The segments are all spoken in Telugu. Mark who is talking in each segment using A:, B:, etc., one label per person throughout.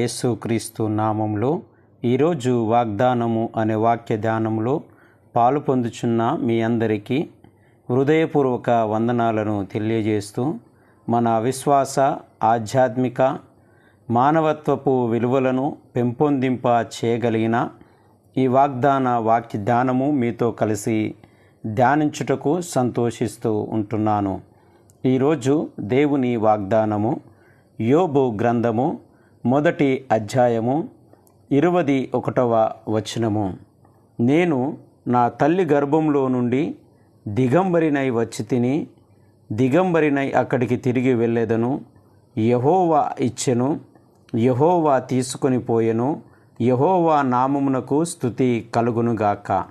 A: యేసుక్రీస్తు నామంలో ఈరోజు వాగ్దానము అనే వాక్య ధ్యానంలో పాలు పొందుచున్న మీ అందరికీ హృదయపూర్వక వందనాలను తెలియజేస్తూ మన విశ్వాస ఆధ్యాత్మిక మానవత్వపు విలువలను పెంపొందింప చేయగలిగిన ఈ వాగ్దాన వాక్య ధ్యానము మీతో కలిసి ధ్యానించుటకు సంతోషిస్తూ ఉంటున్నాను. ఈరోజు దేవుని వాగ్దానము యోబు గ్రంథము మొదటి అధ్యాయము ఇరవది ఒకటవ వచనము. నేను నా తల్లి గర్భంలో నుండి దిగంబరినై వచ్చి తిని దిగంబరినై అక్కడికి తిరిగి వెళ్ళేదను. యహోవా ఇచ్చెను యహోవా తీసుకొని పోయెను. యహోవా నామమునకు స్థుతి కలుగునుగాక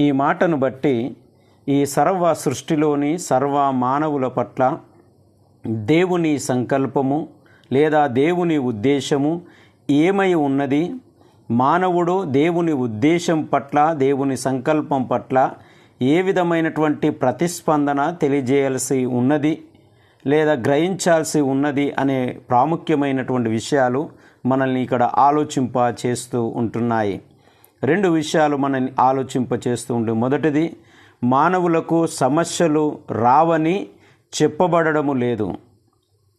A: ఈ మాటను బట్టి ఈ సర్వ సృష్టిలోని సర్వ మానవుల పట్ల దేవుని సంకల్పము లేదా దేవుని ఉద్దేశము ఏమై ఉన్నది? మానవుడు దేవుని ఉద్దేశం పట్ల దేవుని సంకల్పం పట్ల ఏ విధమైనటువంటి ప్రతిస్పందన తెలియజేయాల్సి ఉన్నది? లేదా గ్రహించాల్సి ఉన్నది అనే ప్రాముఖ్యమైనటువంటి విషయాలు మనల్ని ఇక్కడ ఆలోచింప చేస్తూ ఉంటున్నాయి. రెండు విషయాలు మనల్ని ఆలోచింప చేస్తూ ఉంటుంది మొదటిది మానవులకు సమస్యలు రావని చెప్పబడము లేదు.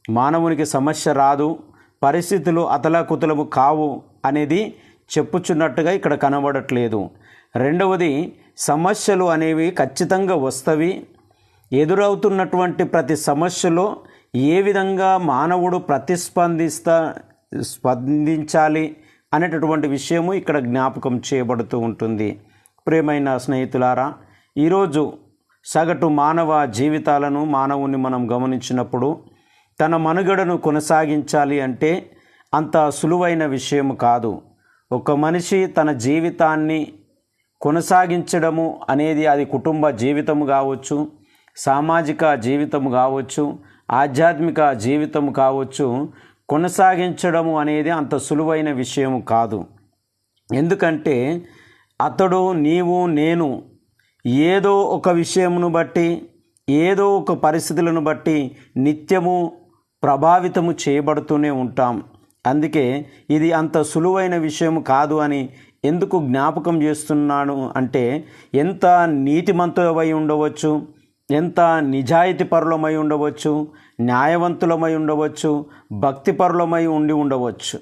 A: మానవునికి సమస్య రాదు పరిస్థితులు అతలాకుతలము కావు అనేది చెప్పుచున్నట్టుగా ఇక్కడ కనబడట్లేదు. రెండవది సమస్యలు అనేవి ఖచ్చితంగా వస్తవి. ఎదురవుతున్నటువంటి ప్రతి సమస్యలో ఏ విధంగా మానవుడు ప్రతిస్పందిస్తా స్పందించాలి అనేటటువంటి విషయము ఇక్కడ జ్ఞాపకం చేయబడుతూ ఉంటుంది. ప్రేమైన స్నేహితులారా ఈరోజు సగటు మానవ జీవితాలను మానవుని మనం గమనించినప్పుడు తన మనుగడను కొనసాగించాలి అంటే అంత సులువైన విషయం కాదు. ఒక మనిషి తన జీవితాన్ని కొనసాగించడము అనేది అది కుటుంబ జీవితం కావచ్చు సామాజిక జీవితం కావచ్చు ఆధ్యాత్మిక జీవితం కావచ్చు కొనసాగించడము అనేది అంత సులువైన విషయం కాదు. ఎందుకంటే అతడు నీవు నేను ఏదో ఒక విషయమును బట్టి ఏదో ఒక పరిస్థితులను బట్టి నిత్యము ప్రభావితము చేయబడుతూనే ఉంటాం. అందుకే ఇది అంత సులువైన విషయం కాదు అని ఎందుకు జ్ఞాపకం చేస్తున్నాను అంటే ఎంత నీతిమంతులమై ఉండవచ్చు ఎంత నిజాయితీ పరులమై ఉండవచ్చు న్యాయవంతులమై ఉండవచ్చు భక్తిపరులమై ఉండి ఉండవచ్చు.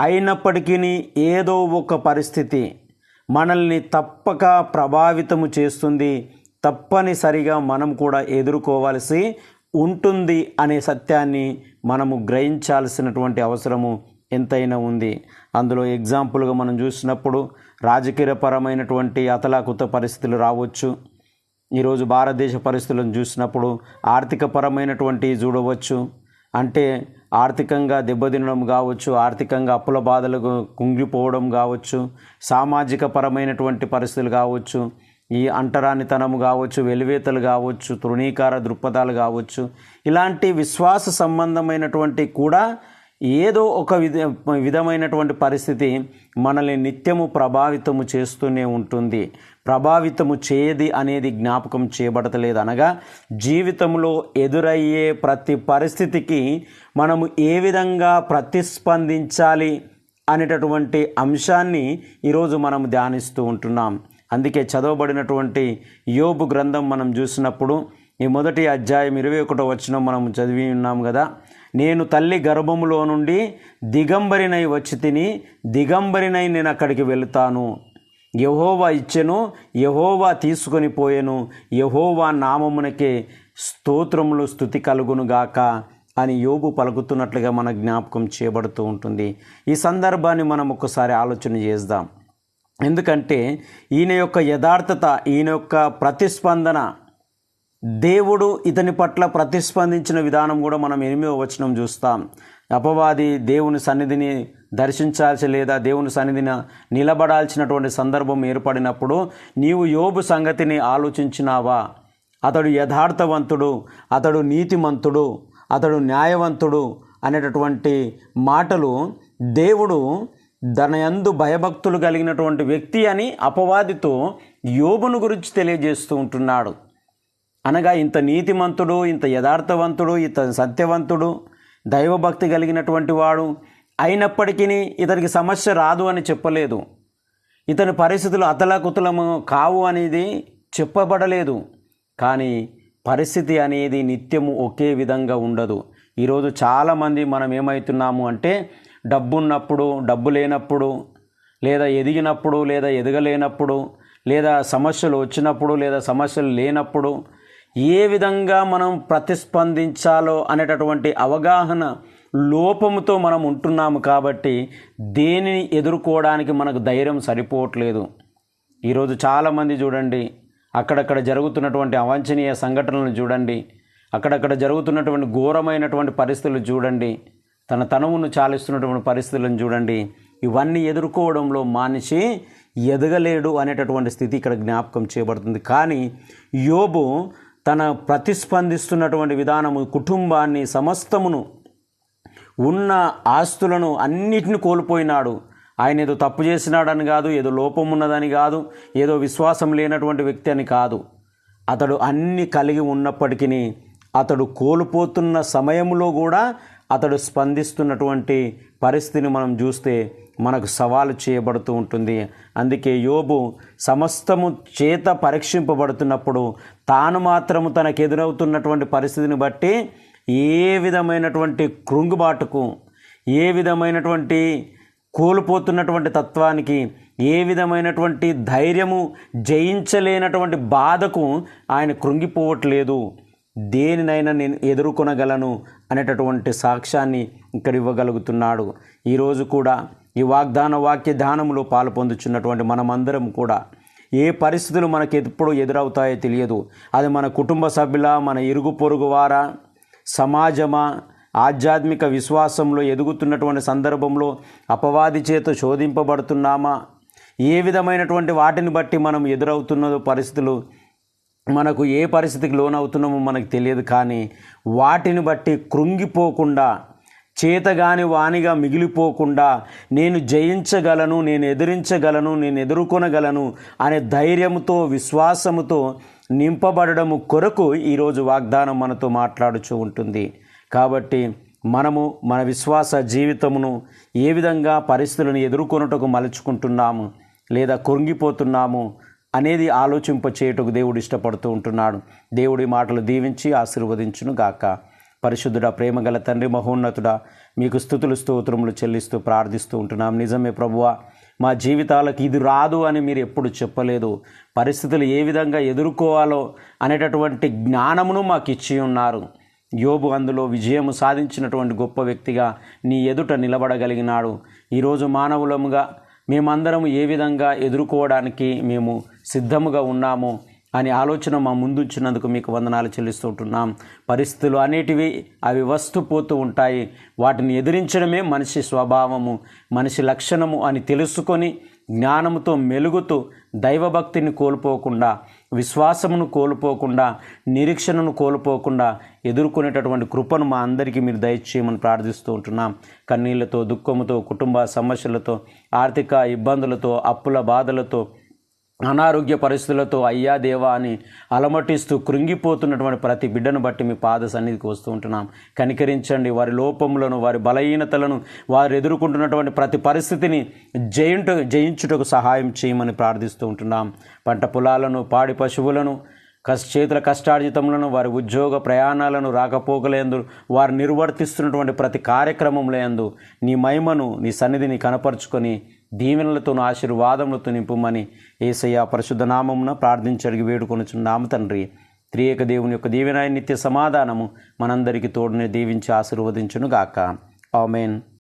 A: అయినప్పటికీ ఏదో ఒక పరిస్థితి మనల్ని తప్పక ప్రభావితము చేస్తుంది తప్పనిసరిగా మనం కూడా ఎదుర్కోవాల్సి ఉంటుంది అనే సత్యాన్ని మనము గ్రహించాల్సినటువంటి అవసరము ఎంతైనా ఉంది. అందులో ఎగ్జాంపుల్గా మనం చూసినప్పుడు రాజకీయపరమైనటువంటి అతలాకుత పరిస్థితులు రావచ్చు. ఈరోజు భారతదేశ పరిస్థితులను చూసినప్పుడు ఆర్థికపరమైనటువంటి చూడవచ్చు. అంటే ఆర్థికంగా దెబ్బతినడం కావచ్చు ఆర్థికంగా అప్పుల బాధలకు కుంగిపోవడం కావచ్చు సామాజిక పరమైనటువంటి పరిస్థితులు కావచ్చు. ఈ అంటరానితనము కావచ్చు వెలివేతలు కావచ్చు తృణీకార దృక్పథాలు కావచ్చు ఇలాంటి విశ్వాస సంబంధమైనటువంటి కూడా ఏదో ఒక విధ విధమైనటువంటి పరిస్థితి మనల్ని నిత్యము ప్రభావితము చేస్తూనే ఉంటుంది. ప్రభావితము చేయది అనేది జ్ఞాపకం చేయబడతలేదు అనగా జీవితంలో ఎదురయ్యే ప్రతి పరిస్థితికి మనము ఏ విధంగా ప్రతిస్పందించాలి అనేటటువంటి అంశాన్ని ఈరోజు మనం ధ్యానిస్తూ ఉంటున్నాం. అందుకే చదవబడినటువంటి యోబు గ్రంథం మనం చూసినప్పుడు ఈ మొదటి అధ్యాయం ఇరవై ఒకటో వచ్చిన మనం చదివి ఉన్నాం కదా. నేను తల్లి గర్భములో నుండి దిగంబరినై వచ్చి తిని దిగంబరినై నేను అక్కడికి వెళుతాను. యహోవా ఇచ్చెను యహోవా తీసుకొని పోయెను యహోవా నామమునకే స్తోత్రములు స్థుతి కలుగునుగాక అని యోబు పలుకుతున్నట్లుగా మన జ్ఞాపకం చేయబడుతూ ఉంటుంది. ఈ సందర్భాన్ని మనం ఒకసారి ఆలోచన చేద్దాం. ఎందుకంటే ఈయన యొక్క యథార్థత ఈయన యొక్క ప్రతిస్పందన దేవుడు ఇతని పట్ల ప్రతిస్పందించిన విధానం కూడా మనం ఎనిమిదవ వచనం చూస్తాం. అపవాది దేవుని సన్నిధిని దర్శించాల్సి లేదా దేవుని సన్నిధిని నిలబడాల్సినటువంటి సందర్భం ఏర్పడినప్పుడు నీవు యోబు సంగతిని ఆలోచించినావా? అతడు యథార్థవంతుడు అతడు నీతిమంతుడు అతడు న్యాయవంతుడు అనేటటువంటి మాటలు దేవుడు దనయందు భయభక్తులు కలిగినటువంటి వ్యక్తి అని అపవాదితో యోబును గురించి తెలియజేస్తూ ఉంటున్నాడు. అనగా ఇంత నీతిమంతుడు ఇంత యథార్థవంతుడు ఇంత సత్యవంతుడు దైవభక్తి కలిగినటువంటి వాడు. అయినప్పటికీ ఇతనికి సమస్య రాదు అని చెప్పలేదు. ఇతని పరిస్థితులు అతలాకుతలము కావు అనేది చెప్పబడలేదు. కానీ పరిస్థితి అనేది నిత్యము ఒకే విధంగా ఉండదు. ఈరోజు చాలామంది మనం ఏమవుతున్నాము అంటే డబ్బున్నప్పుడు డబ్బు లేనప్పుడు లేదా ఎదిగినప్పుడు లేదా ఎదగలేనప్పుడు లేదా సమస్యలు వచ్చినప్పుడు లేదా సమస్యలు లేనప్పుడు ఏ విధంగా మనం ప్రతిస్పందించాలో అనేటటువంటి అవగాహన లోపముతో మనం ఉంటున్నాము కాబట్టి దేనిని ఎదుర్కోవడానికి మనకు ధైర్యం సరిపోవట్లేదు. ఈరోజు చాలామంది చూడండి అక్కడక్కడ జరుగుతున్నటువంటి అవాంఛనీయ సంఘటనలను చూడండి అక్కడక్కడ జరుగుతున్నటువంటి ఘోరమైనటువంటి పరిస్థితులు చూడండి తన తనువును చాలిస్తున్నటువంటి పరిస్థితులను చూడండి. ఇవన్నీ ఎదుర్కోవడంలో మనిషి ఎదగలేడు అనేటటువంటి స్థితి ఇక్కడ జ్ఞాపకం చేయబడుతుంది. కానీ యోబు తన ప్రతిస్పందిస్తున్నటువంటి విధానము కుటుంబాన్ని సమస్తమును ఉన్న ఆస్తులను అన్నిటిని కోల్పోయినాడు. ఆయన ఏదో తప్పు చేసినాడని కాదు ఏదో లోపం ఉన్నదని కాదు ఏదో విశ్వాసం లేనటువంటి వ్యక్తి అని కాదు. అతడు అన్ని కలిగి ఉన్నప్పటికీ అతడు కోల్పోతున్న సమయంలో కూడా అతడు స్పందిస్తున్నటువంటి పరిస్థితిని మనం చూస్తే మనకు సవాలు చేయబడుతూ ఉంటుంది. అందుకే యోబు సమస్తము చేత పరీక్షింపబడుతున్నప్పుడు తాను మాత్రము తనకు ఎదురవుతున్నటువంటి పరిస్థితిని బట్టి ఏ విధమైనటువంటి కృంగుబాటుకు ఏ విధమైనటువంటి కోల్పోతున్నటువంటి తత్వానికి ఏ విధమైనటువంటి ధైర్యము జయించలేనటువంటి బాధకు ఆయన కృంగిపోవట్లేదు. దేనినైనా నేను ఎదుర్కొనగలను అనేటటువంటి సాక్ష్యాన్ని ఇక్కడ ఇవ్వగలుగుతున్నాడు ఈరోజు కూడా ఈ వాగ్దాన వాక్య ధ్యానంలో పాలు పొందుచున్నటువంటి మనమందరం కూడా ఏ పరిస్థితులు మనకు ఎప్పుడు ఎదురవుతాయో తెలియదు. అది మన కుటుంబ సభ్యుల మన ఇరుగు పొరుగు వారా సమాజమా ఆధ్యాత్మిక విశ్వాసంలో ఎదుగుతున్నటువంటి సందర్భంలో అపవాది చేత శోధింపబడుతున్నామా? ఏ విధమైనటువంటి వాటిని బట్టి మనం ఎదురవుతున్నదో పరిస్థితులు మనకు ఏ పరిస్థితికి లోనవుతున్నామో మనకు తెలియదు కానీ వాటిని బట్టి కృంగిపోకుండా చేతగాని వానిగా మిగిలిపోకుండా నేను జయించగలను నేను ఎదిరించగలను నేను ఎదుర్కొనగలను అనే ధైర్యంతో విశ్వాసముతో నింపబడము కొరకు ఈరోజు వాగ్దానం మనతో మాట్లాడుచూ ఉంటుంది. కాబట్టి మనము మన విశ్వాస జీవితమును ఏ విధంగా పరిస్థితులను ఎదుర్కొనుటకు మలుచుకుంటున్నాము లేదా కృంగిపోతున్నాము అనేది ఆలోచింప చేయుటకు దేవుడు ఇష్టపడుతూ ఉంటున్నాడు. దేవుడి మాటలు దీవించి ఆశీర్వదించును గాక. పరిశుద్ధుడా ప్రేమగల తండ్రి మహోన్నతుడా మీకు స్థుతులు స్తోత్రములు చెల్లిస్తూ ప్రార్థిస్తూ ఉంటున్నాం. నిజమే ప్రభువా మా జీవితాలకు ఇది రాదు అని మీరు ఎప్పుడు చెప్పలేదు. పరిస్థితులు ఏ విధంగా ఎదుర్కోవాలో అనేటటువంటి జ్ఞానమును మాకు ఇచ్చి ఉన్నారు. యోబు అందులో విజయము సాధించినటువంటి గొప్ప వ్యక్తిగా నీ ఎదుట నిలబడగలిగినాడు. ఈరోజు మానవులముగా మేమందరం ఏ విధంగా ఎదుర్కోవడానికి మేము సిద్ధముగా ఉన్నాము అనే ఆలోచన మా ముందుంచినందుకు మీకు వందనాలు చెల్లిస్తుంటున్నాం పరిస్థితులు అనేటివి అవి వస్తూ పోతూ ఉంటాయి. వాటిని ఎదిరించడమే మనిషి స్వభావము మనిషి లక్షణము అని తెలుసుకొని జ్ఞానముతో మెలుగుతూ దైవభక్తిని కోల్పోకుండా విశ్వాసమును కోల్పోకుండా నిరీక్షణను కోల్పోకుండా ఎదుర్కొనేటటువంటి కృపను మా అందరికీ మీరు దయచేయమని ప్రార్థిస్తూ ఉంటున్నాం. కన్నీళ్ళతో దుఃఖముతో కుటుంబ సమస్యలతో ఆర్థిక ఇబ్బందులతో అప్పుల బాధలతో అనారోగ్య పరిస్థితులతో అయ్యా దేవా అని అలమటిస్తూ కృంగిపోతున్నటువంటి ప్రతి బిడ్డను బట్టి మీ పాద సన్నిధికి వస్తూ ఉంటున్నాం. కనికరించండి. వారి లోపములను వారి బలహీనతలను వారు ఎదుర్కొంటున్నటువంటి ప్రతి పరిస్థితిని జయింటు జయించుటకు సహాయం చేయమని ప్రార్థిస్తూ ఉంటున్నాం. పంట పొలాలను పాడి పశువులను కష్ట చేతుల కష్టార్జితములను వారి ఉద్యోగ ప్రయాణాలను రాకపోకలేందు వారు నిర్వర్తిస్తున్నటువంటి ప్రతి కార్యక్రమంలో నీ మహిమను నీ సన్నిధిని కనపరుచుకొని దీవెనలతోను ఆశీర్వాదములతో నింపుమని ఏసయ్య పరిశుద్ధ నామమున ప్రార్థించడిగి వేడుకొనుచున్నాము తండ్రి. త్రియేక దేవుని యొక్క దీవెనాయ నిత్య సమాధానము మనందరికీ తోడుని దీవించి ఆశీర్వదించును గాక ఆమెన్.